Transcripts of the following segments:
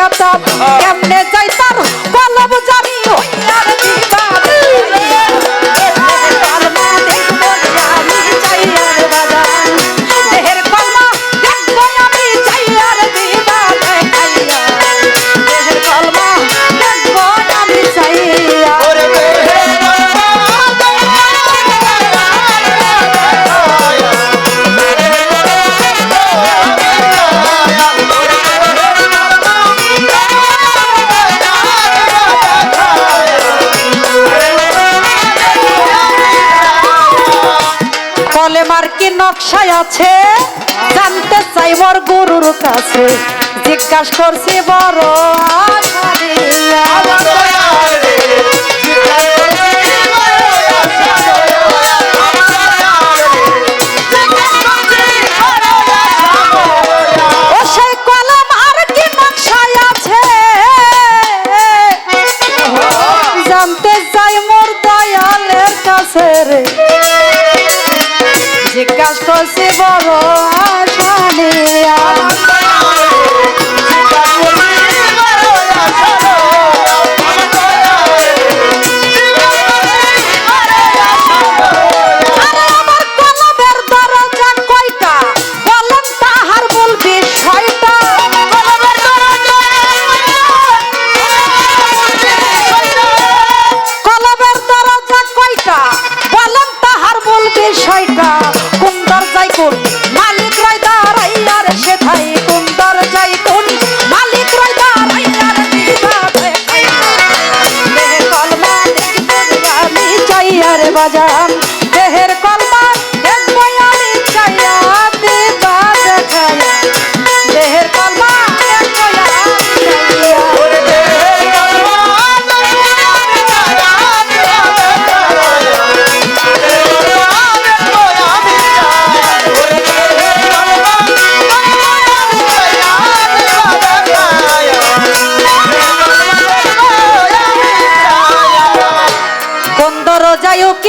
যাতাম কেমনে আছে জানতে চাই মোর গুরুর কাছে। জিজ্ঞাসা করছি বড় আশা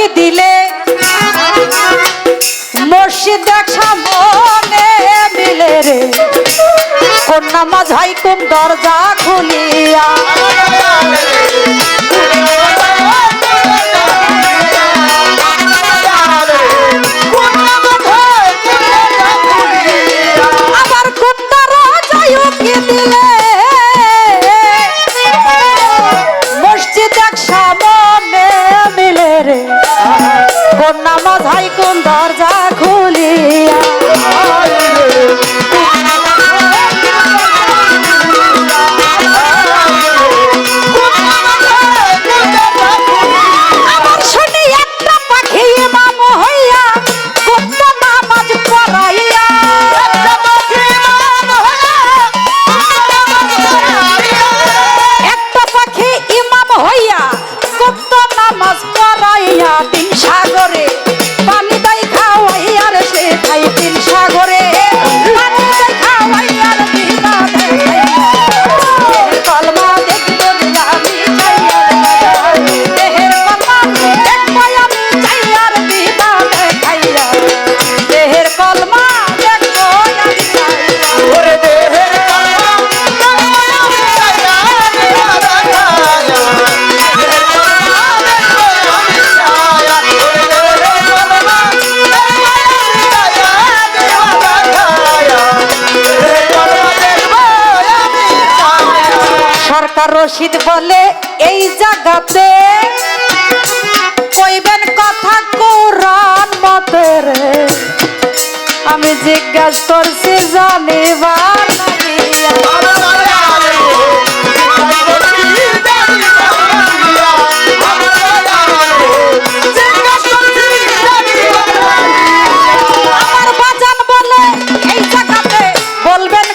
কি দিলে মসজিদ দেখা মিলে রে। কোন নামাজ হাইকুম দরজা খুলিয়া No Namo.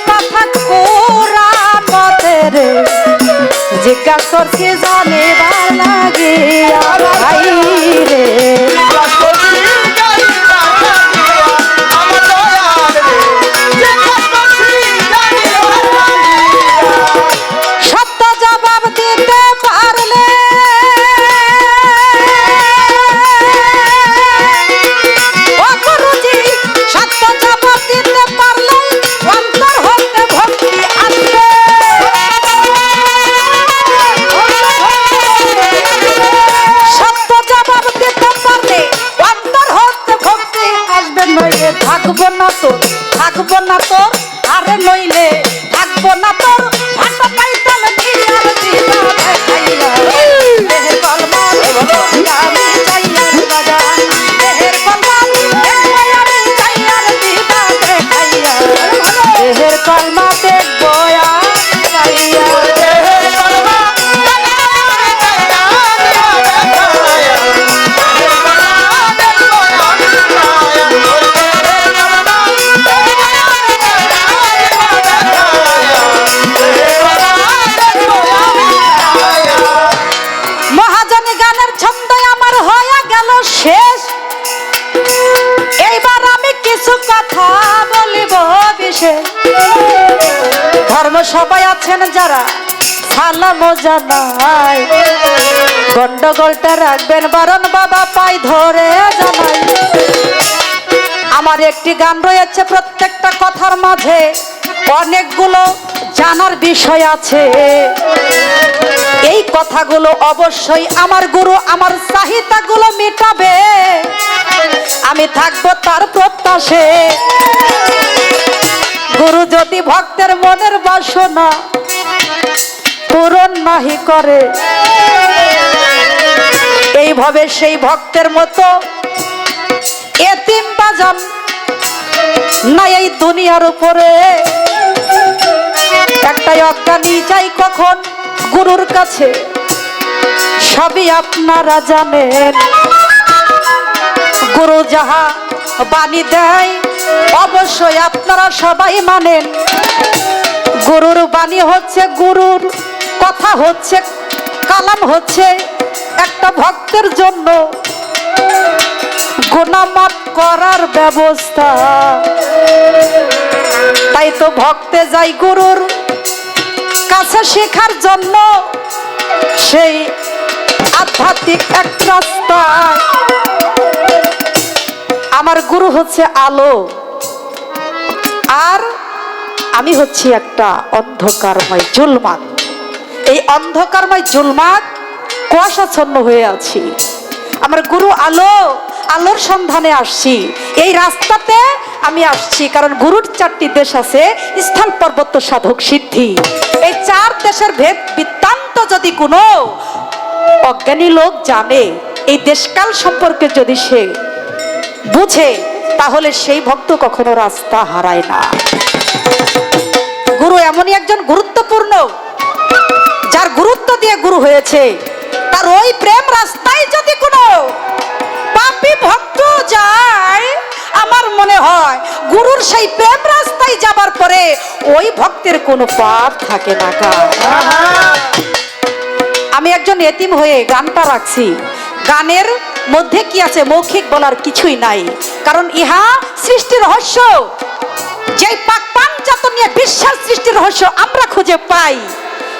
কথা কোরআন মতের জিজ্ঞাসা করছি জানিবার লাগিয়া ভাই নইলে থাকব না তো থাকব না তো আরে নইলে থাকব না তোর। ভান্ড পাইতাল কথা বলিব বিশেষ ধর্ম সবাই আছেন যারা, সালাম জানাই। গন্ডগোলটা রাখবেন, বারণ বাবা পাই ধরে জানাই। আমার একটি গান রয়েছে প্রত্যেকটা কথার মাঝে। অনেকগুলো জানার বিষয় আছে। কথাগুলো অবশ্যই আমার গুরু আমার চাহিদাগুলো মেটাবে। আমি থাকব তার প্রত্যাশে। গুরু যদি ভক্তের মনের বাসনা পূরণ নাহি করে, এইভাবে সেই ভক্তের মতো এতিম বাজান না এই দুনিয়ার উপরে। একটাই অজ্ঞানী যাই কখন? গুরুর কাছে, সবই আপনারা জানেন। গুরু যাহা বাণী দেয়, অবশ্যই আপনারা সবাই মানেন। গুরুর বাণী হচ্ছে গুরুর, কথা হচ্ছে, কালাম হচ্ছে একটা ভক্তের জন্য। গুণামাপ করার ব্যবস্থা। তাই তো ভক্তে যাই গুরুর কাছে শেখার জন্য সেই আধ্যাত্মিক এক রাস্তা। আমার গুরু হচ্ছে আলো, আর আমি হচ্ছি একটা অন্ধকারময় জুলমাত। এই অন্ধকারময় জুলমাত কুয়াশাচ্ছন্ন হয়ে আছি। আমার গুরু আলো আলোর সন্ধানে আসছি। এই রাস্তাতে আমি আসছি কারণ গুরুর চারটি দেশ আছে স্থল পর্বত, সাধক, সিদ্ধি। এই চার দেশের ভেদ বৃত্তান্ত যদি কোনো অজ্ঞানী লোক জানে, এই দেশকাল সম্পর্কে যদি সে বুঝে, তাহলে সেই ভক্ত কখনো রাস্তা হারায় না। গুরু এমনই একজন গুরুত্বপূর্ণ, যার গুরুত্ব দিয়ে গুরু হয়েছে। তার ওই প্রেম রাস্তায় যদি কোনো পাপি ভক্ত যায়, আমার মনে হয় গুরুর সেই প্রেম রাস্তায় যাবার পরে ওই ভক্তের কোনো পাপ থাকে না আমি একজন এতিম হয়ে গানটা রাখছি। গানের মধ্যে কি আছে মৌখিক বলার কিছুই নাই। কারণ ইহা সৃষ্টি রহস্য। যে পাক পাঞ্জাতন নিয়ে বিশ্বের সৃষ্টি রহস্য আমরা খুঁজে পাই।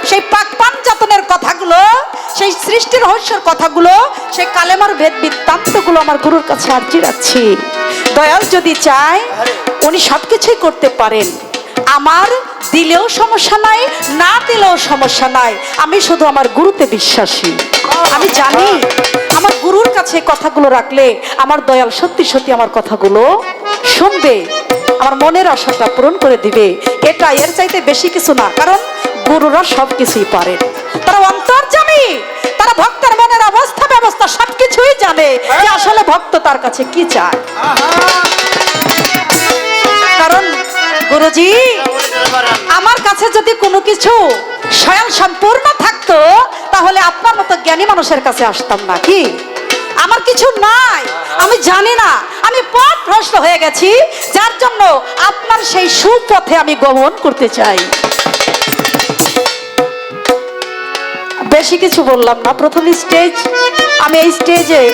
সেই পাক পাঞ্জাতনের কথাগুলো, সেই সৃষ্টির রহস্যের কথাগুলো, সেই কালেমার ভেদ বৃত্তান্তগুলো আমার গুরুর কাছে আর্জি রাখছি। দয়াল যদি চায়, উনি সবকিছুই করতে পারেন। আমার দিলেও সমস্যা নাই, না দিলেও সমস্যা নাই। আমি শুধু আমার গুরুতে বিশ্বাসী। আমি জানি আমার গুরুর কাছে কথাগুলো রাখলে আমার দয়াল সত্যি সত্যি আমার কথাগুলো শুনবে। আমার মনের আশাটা পূরণ করে দিবে। এটা এর চাইতে বেশি কিছু না, কারণ গুরুরা সব কিছুই পারেন তারা অন্তর্জামী তারা ভক্তের মনের অবস্থা, ব্যবস্থা সবকিছুই জানে যে আসলে ভক্ত তার কাছে কি চায়। কারণ গুরুজি, আমার কাছে যদি কোনো কিছু স্বয়ং সম্পূর্ণ থাকতো, তাহলে আপনার মতো জ্ঞানী মানুষের কাছে আসতাম না, কি? আমার কিছু নাই। আমি জানি না। আমি পথ ভ্রষ্ট হয়ে গেছি। যার জন্য আপনার সেই সুপথে আমি গমন করতে চাই। বেশি কিছু বললাম না। প্রথম স্টেজ, আমি এই স্টেজে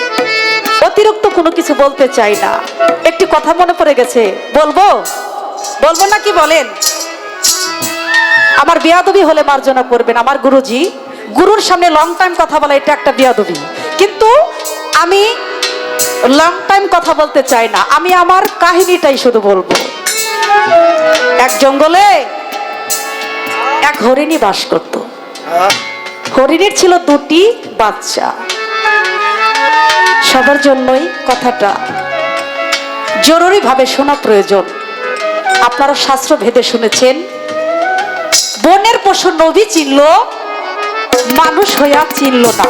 অতিরিক্ত কোনো কিছু বলতে চাই না। একটি কথা মনে পড়ে গেছে। বলব? বলব না কি বলেন? আমার বিয়াদবি হলে মার্জনা করবেন আমার গুরুজি। গুরুর সামনে লং টাইম কথা বলা, এটা একটা বিয়াদবি। কিন্তু আমি লং টাইম কথা বলতে চাই না। আমি আমার কাহিনীটাই শুধু বলব। এক জঙ্গলে এক হরিণী বাস করত। হরিণীর ছিল দুটি বাচ্চা। সবার জন্যই কথাটা জরুরিভাবে শোনা প্রয়োজন। আপনারা শাস্ত্র ভেদে শুনেছেন, বনের পশু নবী চিনল, মানুষ হইয়া চিনল না।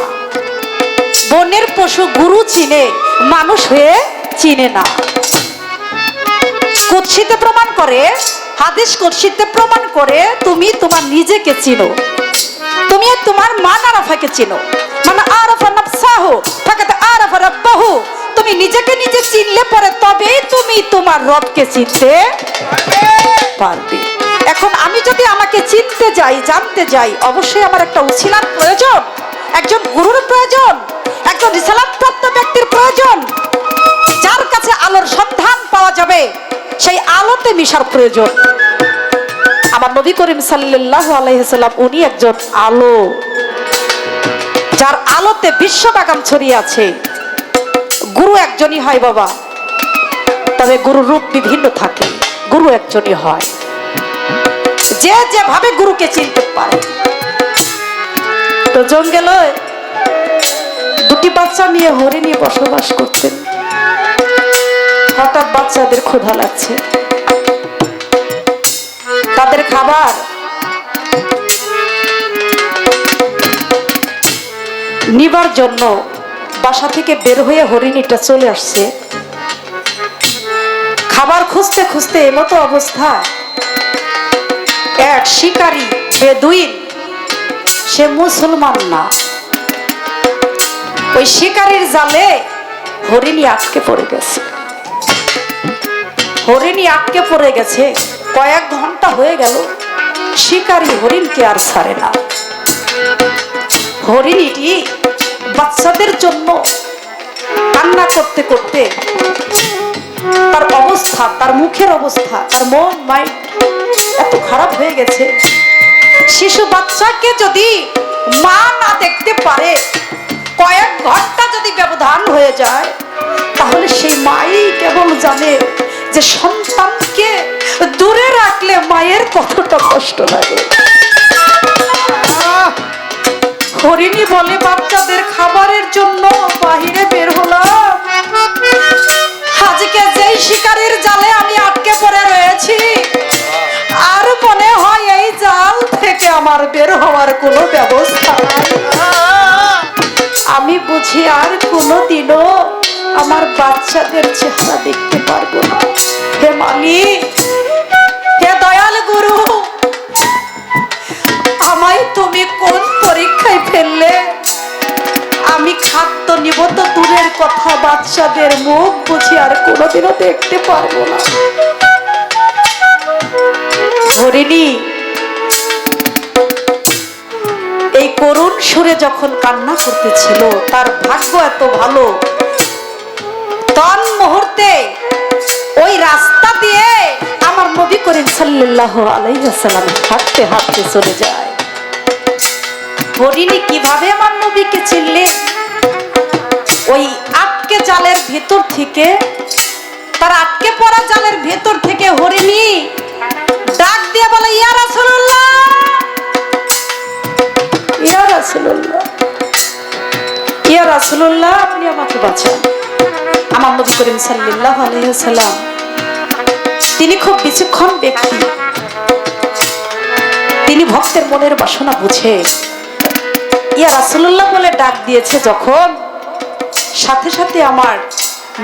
বনের পশু গুরু চিনে, মানুষ হয়ে চিনে না। কুৎসিতে প্রমাণ করে, হাদিস কুৎসিতে প্রমাণ করে তুমি তোমার নিজেকে চিনো। তুমি তোমার মান আরাফাকে চিনো। মানে আরাফা নাফসাহু ফাকাত আরাফা রাব্বাহু। তুমি নিজেকে নিজে চিনলে পরে তবেই তুমি তোমার রবকে চিনতে পারবে। এখন আমি যদি আমাকে চিনতে যাই, জানতে যাই, অবশ্যই আমার একটা উছিলার প্রয়োজন। একজন গুরুর প্রয়োজন, একজন রিসালাপ্রাপ্ত ব্যক্তির প্রয়োজন। যার কাছে আলোর সন্ধান পাওয়া যাবে, সেই আলোতে মিশার প্রয়োজন। আমার নবী করিম সাল্লাল্লাহু আলাইহি সাল্লাম, উনি একজন আলো। যার আলোতে বিশ্ব বাগান ছড়িয়ে আছে। গুরু একজনই হয় বাবা। তবে গুরুর রূপ বিভিন্ন থাকে, গুরু একজনই হয়। যে যেভাবে গুরুকে চিনতে পারে তো জঙ্গলে দুটি বাচ্চা নিয়ে হরিণী বসবাস করতেন হঠাৎ বাচ্চাদের ক্ষুধা লাগছে। তাদের খাবার। নিবার জন্য বাসা থেকে বের হয়ে হরিণীটা চলে আসছে। খাবার খুঁজতে খুঁজতে এমতো অবস্থা। এক শিকারী, বেদুইন সে মুসলমান না। ওই শিকারীর জালে হরিণী আটকে পড়ে গেছে। হরিণী আটকে পড়ে গেছে, কয়েক ঘণ্টা হয়ে গেল, শিকারী হরিণকে আর ছাড়ে না। হরিণীটি বাচ্চাদের জন্য কান্না করতে করতে তার অবস্থা, তার মুখের অবস্থা, তার মন মাইন্ড এত খারাপ হয়ে গেছে শিশু বাচ্চাকে যদি মা না দেখতে পারে কয়েক ঘণ্টা যদি ব্যবধান হয়ে যায় তাহলে সেই মাই কেবল জানে যে সন্তানকে দূরে রাখলে মায়ের কতটা কষ্ট লাগে। হরিণী বলে বাচ্চাদের খাবারের জন্য বাহিরে বের হলাম আজকে যেই শিকারের জালে আমি আটকে পড়ে রয়েছি আর মনে হয় এই জাল থেকে আমার বের হওয়ার কোনো ব্যবস্থা আমি বুঝি আর কোনো দিনও আমার বাচ্চাদের চেহারা দেখতে পারব না। হে মালিক, হে দয়াল গুরু, আমায় তুমি কোন পরীক্ষায় ফেললে? আমি খাদ্য নিব তো দূরের কথা, বাচ্চাদের মুখ বুঝি আর কোনোদিনও দেখতে পারব না। হরিণী এই করুণ সুরে যখন কান্না করতেছিল, তার ভাগ্য এত ভালো। তন মুহূর্তে ওই রাস্তা দিয়ে আমার নবী করিম সাল্লাল্লাহু আলাইহি সাল্লাম হাঁটতে হাঁটতে চলে যায়। হরিণী কীভাবে আমার নবীকে চিনলেন ওই আটকে জালের ভেতর থেকে, তার আটকে পড়া জালের ভেতর থেকে হরিণী ডাক দিয়ে বলে, ইয়া ইয়া ইয়া রাসূলুল্লাহ, আপনি আমাকে বাঁচান। আমার নবী করিম তিনি খুব বিচক্ষণ ব্যক্তি। তিনি ভক্তের মনের বাসনা বুঝে। ইয়া রাসূলুল্লাহ বলে ডাক দিয়েছে যখন সাথে সাথে আমার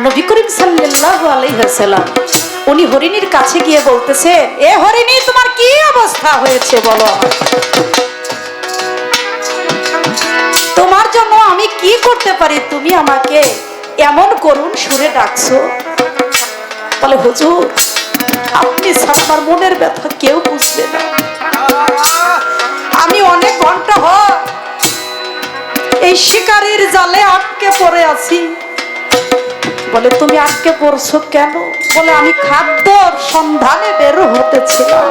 নবী করিম সাল্লাল্লাহু আলাইহি উনি হরিণীর কাছে গিয়ে বলতেছে, এ হরিণী, তোমার কি অবস্থা হয়েছে বলো? তোমার জন্য আমি কি করতে পারি তুমি আমাকে? এমন করুণ সুরে ডাকছো? বলে হুজুর, আপনি আমার মনের ব্যথা কেউ বুঝবে না। আমি অনেক ঘণ্টা হয় এই শিকারীর জালে আটকে পড়ে আছি। বলে, তুমি আটকে পড়ছো কেন? বলে, আমি খাদ্য সন্ধানে বের হতেছিলাম।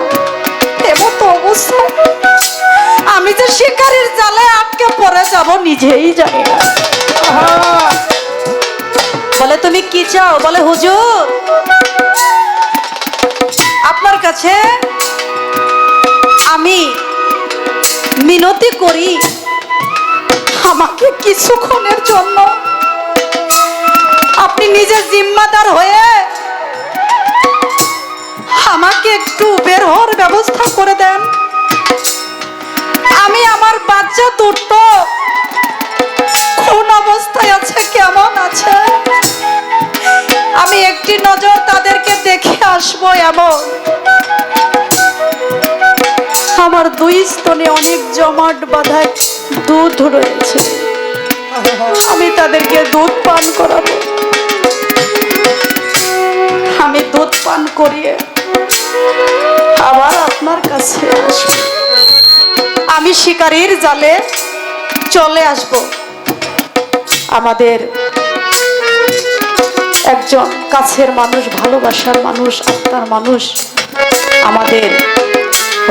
এমন অবস্থা আমি যে শিকারীর জালে আটকে পড়ে যাব নিজেই জানি বলে, তুমি কি চাও? বলে, হুজুর, আপনার কাছে আমি মিনতি করি। আমাকে কিছুক্ষণের জন্য আপনি নিজে জিম্মাদার হয়ে আমাকে একটু বের হওয়ার ব্যবস্থা করে দেন। আমি আমার বাচ্চা দুটো কোন অবস্থায় আছে, কেমন আছে? আমি একটি নজর তাদেরকে দেখে আসব এমন। আমার দুই স্তনে অনেক জমাট বাঁধা দুধ রয়েছে। আমি তাদেরকে দুধ পান করাবো। দুধ পান করিয়ে আবার আপনার কাছে আমি শিকারীর জালে চলে আসব। আমাদের একজন কাছের মানুষ, ভালোবাসার মানুষ, আত্মার মানুষ, আমাদের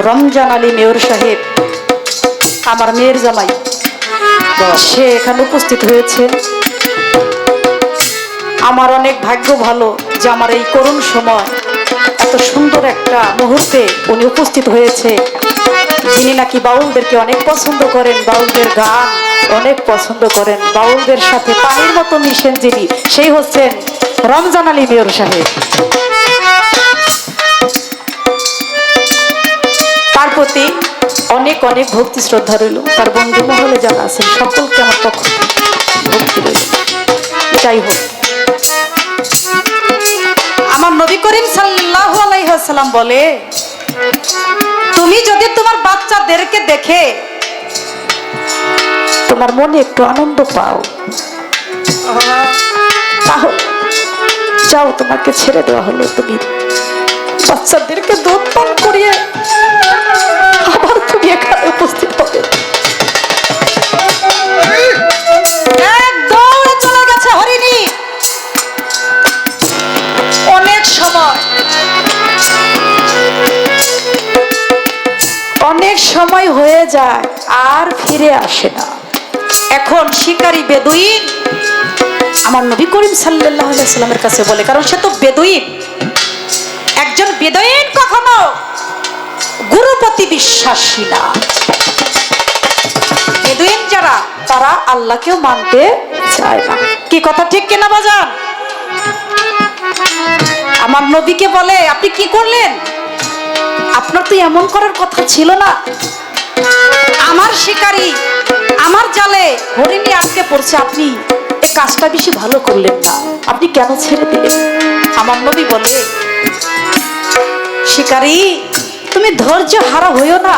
রমজান আলী মেয়র সাহেব, আমার মেয়ের জামাই। সে এখানে উপস্থিত হয়েছে আমার অনেক ভাগ্য ভালো। যে আমার এই করুণ সময় এত সুন্দর একটা মুহূর্তে উনি উপস্থিত হয়েছে। যিনি নাকি বাউলদেরকে অনেক পছন্দ করেন, বাউলদের গান অনেক পছন্দ করেন, বাউলদের সাথে পানির মতো মিশেন যিনি, সেই হচ্ছেন রমজান আলী মেয়র সাহেব। তার প্রতি অনেক অনেক ভক্তি, শ্রদ্ধা রইল। তার বন্ধু মহলে যারা আছেন, সকলকে আমার পক্ষ ভক্তি রইল। যাই হোক। আমার নবী করিম সাল্লাল্লাহু আলাইহি ওয়াসাল্লাম বলে, তুমি যদি তোমার বাচ্চাদেরকে দেখে তোমার মনে একটু আনন্দ পাও যাও তোমাকে ছেড়ে দেওয়া হলো। তুমি বাচ্চাদেরকে দুধ পান করিয়ে আবার তুমি এখানে উপস্থিত সময় হয়ে যায়, আর ফিরে আসে না। এখন শিকারী বেদুইন আমার নবী করিম আলাইহি সাল্লামের কাছে বলে, কারণ সে তো বেদুইন। একজন বেদুইন কখনো গুরুপতি বিশ্বাসী না। বেদুইন যারা, তারা আল্লাহকেও মানতে চায় না। কি কথা ঠিক কিনা বাজান? আমার নবীকে বলে, আপনি কি করলেন? আপনার তো এমন করার কথা ছিল না। আমার শিকারী, আমার জালে হরিণী আটকে পড়ছে। আপনি এই কাজটা বেশি ভালো করলেন না। আপনি কেন ছেড়ে দিলেন? আমার নবী বলে শিকারী, তুমি ধৈর্য হারা হইও না।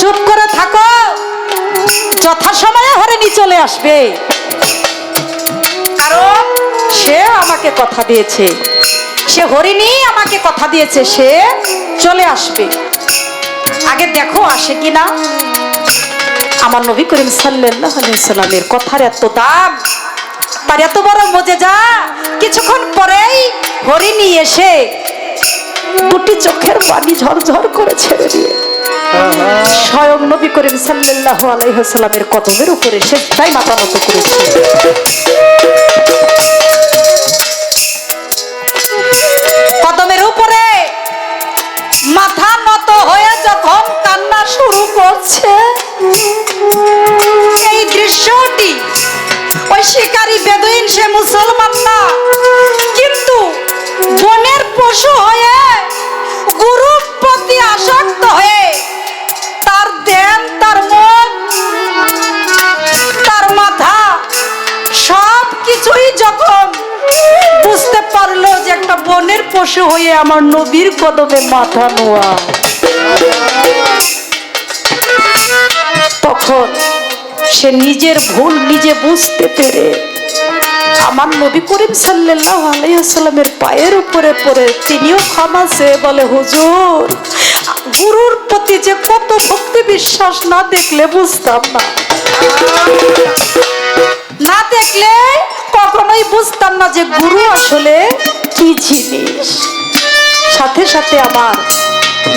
চুপ করে থাকো। যথাসময়ে হরিণী চলে আসবে। কারণ সে আমাকে কথা দিয়েছে। সে হরিণী আমাকে কথা দিয়েছে, সে চলে আসবে। আগে দেখো আসে কিনা? আমার নবী করিম আলাইহি সাল্লামের কথার এত দাম। তার এত বড় মজে যা কিছুক্ষণ পরেই হরিণী এসে দুটি চোখের পানি ঝরঝর করে ছেড়ে দিয়ে স্বয়ং নবী করিম সাল্লাল্লাহু আলাইহি সাল্লামের কদমের উপরে সে তাই মাথা করেছে। কান্না শুরু করছে। এই দৃশ্যটি ওই শিকারী বেদুইন, সে মুসলমান না। কিন্তু বনের পশু হয়ে, গুরুর প্রতি আসক্ত হয়ে তার দেন তার মন, তার মাথা সব কিছুই যখন বুঝতে পারল যে একটা বনের পশু হয়ে আমার নবীর কদমে মাথা নোয়া। তখন সে নিজের ভুল নিজে বুঝতে পেরে আমার নবী করিম সাল্লাল্লাহু আলাইহি ওয়াসাল্লামের পায়ের উপরে পড়ে তিনিও ক্ষমা চেয়ে বলে, হুজুর, গুরুর প্রতি যে কত ভক্তি বিশ্বাস না দেখলে বুঝতাম না। না দেখলে কখনোই বুঝতাম না যে গুরু আসলে কি জিনিস। সাথে সাথে আমার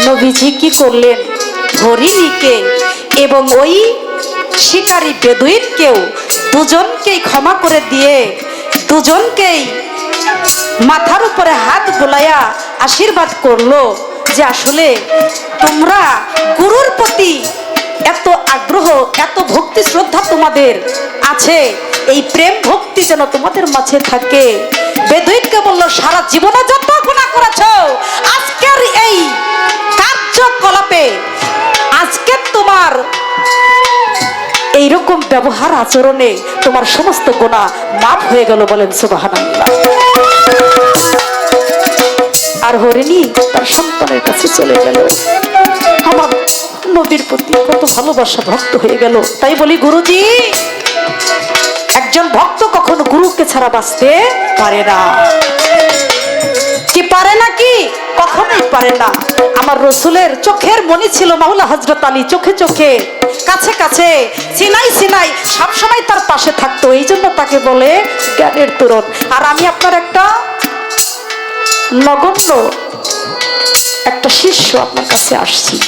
নবীজি কি করলেন? হরিণীকে এবং ওই শিকারী বেদুইনকেও দুজনকেই ক্ষমা করে দিয়ে দুজনকেই মাথার উপরে হাত বোলাইয়া আশীর্বাদ করল যে আসলে তোমরা গুরুর প্রতি এত আগ্রহ, এত ভক্তি, শ্রদ্ধা তোমাদের আছে। এই প্রেম ভক্তি যেন তোমাদের মাঝে থাকে। বেদুইনকে বলল, সারা জীবনে যত গুণা করেছ, আজকের এই কার্যকলাপে আজকে তোমার এইরকম ব্যবহার আচরণে তোমার সমস্ত গোনা মাফ হয়ে গেল বলেন সুবাহান আর হরিণী তার সন্তানের কাছে চলে গেল। আমার নবীর প্রতি কত ভালোবাসা ভক্ত হয়ে গেল। তাই বলি, গুরুজি একজন ভক্ত কখনো গুরুকে ছাড়া বাঁচতে পারে না। কি পারে না কি? কখনোই পারে না। আমার রসুলের চোখের মনি ছিল মাওলা হজরত আলী, চোখে চোখে, কাছে কাছে, সিনাই সিনাই, সবসময় তার পাশে থাকতো এই জন্য তাকে বলে জ্ঞানের তুরন আর আমি আপনার একটা নগণ্য, একটা শিষ্য আপনার কাছে আসছি।